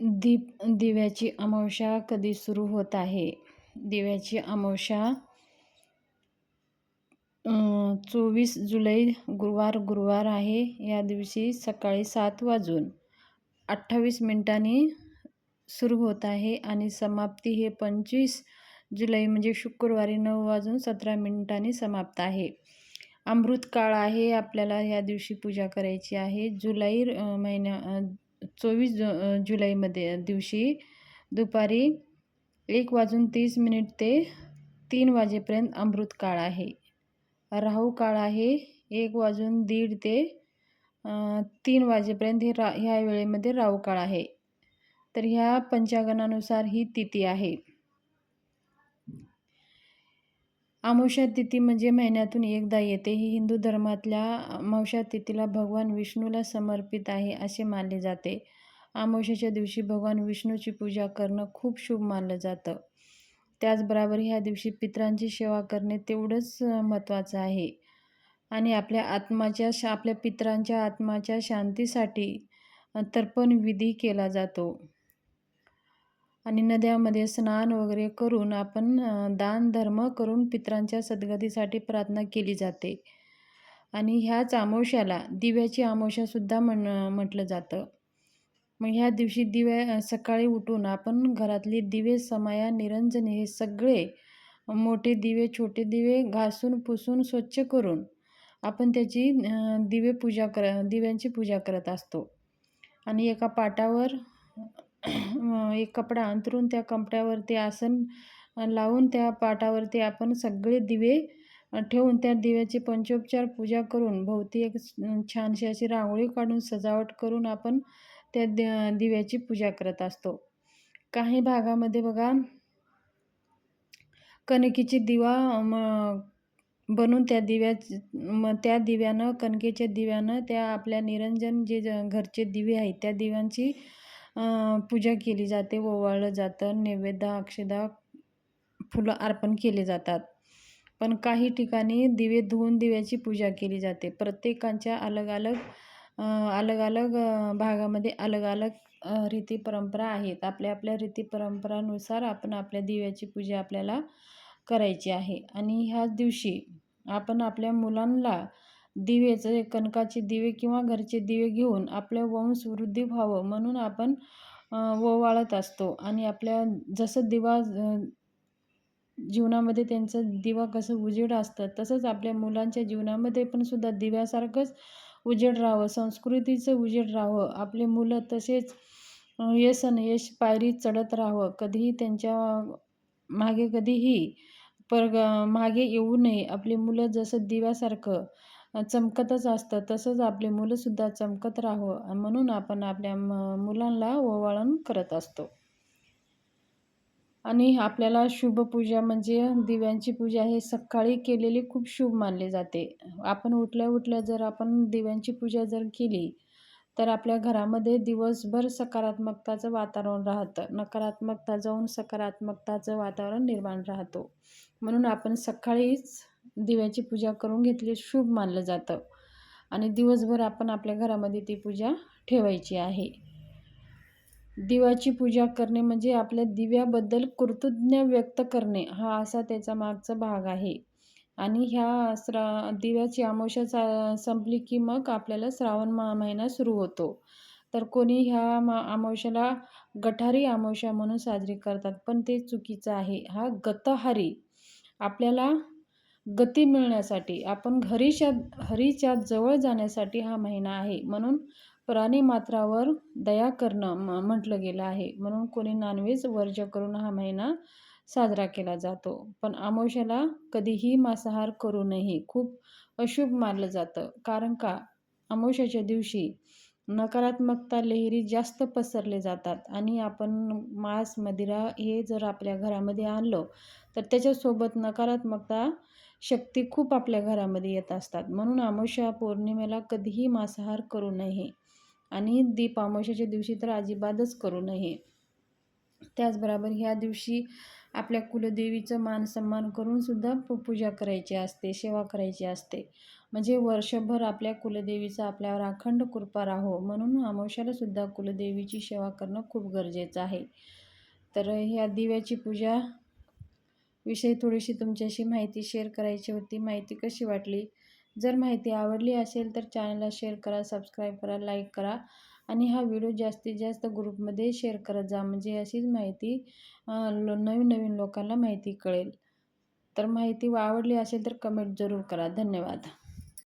दीप दिव्याची अमावस्या कधी सुरू होत आहे? दिव्याची अमावस्या चोवीस जुलै गुरुवार गुरुवार आहे. या दिवशी सकाळी सात वाजून अठ्ठावीस मिनिटांनी सुरू होत आहे आणि समाप्ती हे पंचवीस जुलै म्हणजे शुक्रवारी नऊ वाजून सतरा मिनिटांनी समाप्त आहे. अमृत काळ आहे आपल्याला या दिवशी पूजा करायची आहे. जुलै महिन्या चोवीस जु जुलैमध्ये दिवशी दुपारी एक वाजून तीस मिनिट ते तीन वाजेपर्यंत अमृत काळ आहे. राहू काळ आहे. एक वाजून दीड ते तीन वाजेपर्यंत हे रा ह्या वेळेमध्ये राहू काळ आहे. तर ह्या पंचांगणानुसार ही तिथी आहे. अमावस्या तिथी म्हणजे महिन्यातून एकदा येते. ही हिंदू धर्मातल्या अमावस्या तिथीला भगवान विष्णूला समर्पित आहे असे मानले जाते. अमावस्याच्या दिवशी भगवान विष्णूची पूजा करणं खूप शुभ मानलं जातं. त्याचबरोबर ह्या दिवशी पित्रांची सेवा करणे तेवढंच महत्त्वाचं आहे. आणि आपल्या आत्माच्या आपल्या पित्रांच्या आत्माच्या शांतीसाठी तर्पण विधी केला जातो. आणि नद्यामध्ये स्नान वगैरे करून आपण दान धर्म करून पित्रांच्या सद्गतीसाठी प्रार्थना केली जाते. आणि ह्याच अमावस्याला दिव्याची अमावस्यासुद्धा म्हण म्हटलं जातं. मग ह्या दिवशी दिव्या सकाळी उठून आपण घरातली दिवे समाया निरंजन हे सगळे मोठे दिवे छोटे दिवे घासून पुसून स्वच्छ करून आपण त्याची दिवे पूजा कर दिव्यांची पूजा करत असतो. आणि एका पाटावर एक कपडा अंतरून त्या कपड्यावरती आसन लावून त्या पाटावरती आपण सगळे दिवे ठेवून त्या दिव्याची पंचोपचार पूजा करून भोवती एक छानशी अशी रांगोळी काढून सजावट करून आपण त्या दिव्याची पूजा करत असतो. काही भागामध्ये बघा कणकीची दिवा बनवून त्या दिव्या मग त्या दिव्यानं कणकेच्या दिव्यानं त्या आपल्या निरंजन जे घरचे दिवे आहेत त्या दिव्यांची पूजा केली जाते ओवाळलं जातं नैवेद्य अक्षदा फुलं अर्पण केले जातात. पण काही ठिकाणी दिवे धुवून दिव्याची पूजा केली जाते. प्रत्येकांच्या अलग अलग अलग अलग भागामध्ये अलग अलग रीती परंपरा आहेत. आपल्या आपल्या रीती परंपरानुसार आपण आपल्या दिव्याची पूजा आपल्याला करायची आहे. आणि ह्याच दिवशी आपण आपल्या मुलांना दिवेचं कणकाचे दिवे किंवा घरचे दिवे घेऊन आपलं वंश वृद्धी व्हावं म्हणून आपण ओवाळत असतो. आणि आपल्या जसं दिवा जीवनामध्ये त्यांचं दिवा कसं उजेड असतं तसंच आपल्या मुलांच्या जीवनामध्ये पण सुद्धा दिव्यासारखंच उजेड राहावं संस्कृतीचं उजेड राहावं. आपले मुलं तसेच यश न यश पायरी चढत राहावं. कधीही त्यांच्या मागे कधीही पर मागे येऊ नये. आपली मुलं जसं दिव्यासारखं चमकतच असतं. तसंच आपली मुलंसुद्धा चमकत राहावं म्हणून आपण आपल्या म मुलांना ओवाळण करत असतो. आणि आपल्याला शुभपूजा म्हणजे दिव्यांची पूजा हे सकाळी केलेली खूप शुभ मानले जाते. आपण उठल्या उठल्या जर आपण दिव्यांची पूजा जर केली तर आपल्या घरामध्ये दिवसभर सकारात्मकताचं वातावरण राहतं. नकारात्मकता जाऊन सकारात्मकताचं वातावरण निर्माण राहतो. म्हणून आपण सकाळीच दिव्याची पूजा करून घेतली शुभ मानलं जातं. आणि दिवसभर आपण आपल्या घरामध्ये ती पूजा ठेवायची आहे. दिवाची पूजा करणे म्हणजे आपल्या दिव्याबद्दल कृतज्ञ व्यक्त करणे हा असा त्याचा मागचा भाग आहे. आणि ह्या श्रा दिव्याची अमावस्या संपली की मग आपल्याला श्रावण मा महिना सुरू होतो. तर कोणी ह्या मा आमोशाला गठारी आमोशा म्हणून साजरी करतात पण ते चुकीचं आहे. हा गतहारी आपल्याला गती मिळण्यासाठी आपण घरीच्या हरीच्या जवळ जाण्यासाठी हा महिना आहे. म्हणून प्राणी मात्रावर दया करणं म म्हटलं गेलं आहे. म्हणून कोणी नॉनव्हेज वर्ज करून हा महिना साजरा केला जातो. पण आमोशाला कधीही मांसाहार करू नये खूप अशुभ मानलं जातं. कारण का? आमोशाच्या दिवशी नकारात्मकता लहरी जास्त पसरले जातात. आणि आपण मांस मदिरा हे जर आपल्या घरामध्ये आणलं तर त्याच्यासोबत नकारात्मकता शक्ती खूप आपल्या घरामध्ये येत असतात. म्हणून अमावस्या पौर्णिमेला कधीही मांसाहार करू नये आणि दीप अमावस्याच्या दिवशी तर अजिबातच करू नये. त्याचबरोबर ह्या दिवशी आपल्या कुलदेवीचं मान सन्मान करूनसुद्धा पू पूजा करायची असते सेवा करायची असते. म्हणजे वर्षभर आपल्या कुलदेवीचा आपल्यावर अखंड कृपा राहो. म्हणून अमावश्यालासुद्धा कुलदेवीची सेवा करणं खूप गरजेचं आहे. तर ह्या दिव्याची पूजा विषयी थोडीशी तुमच्याशी माहिती शेअर करायची होती. माहिती कशी वाटली? जर माहिती आवडली असेल तर चॅनलला शेअर करा सबस्क्राईब करा लाईक करा आणि हा व्हिडिओ जास्तीत जास्त ग्रुपमध्ये शेअर करत जा. म्हणजे अशीच माहिती नवीन नवीन लोकांना माहिती कळेल. तर माहिती आवडली असेल तर कमेंट जरूर करा. धन्यवाद.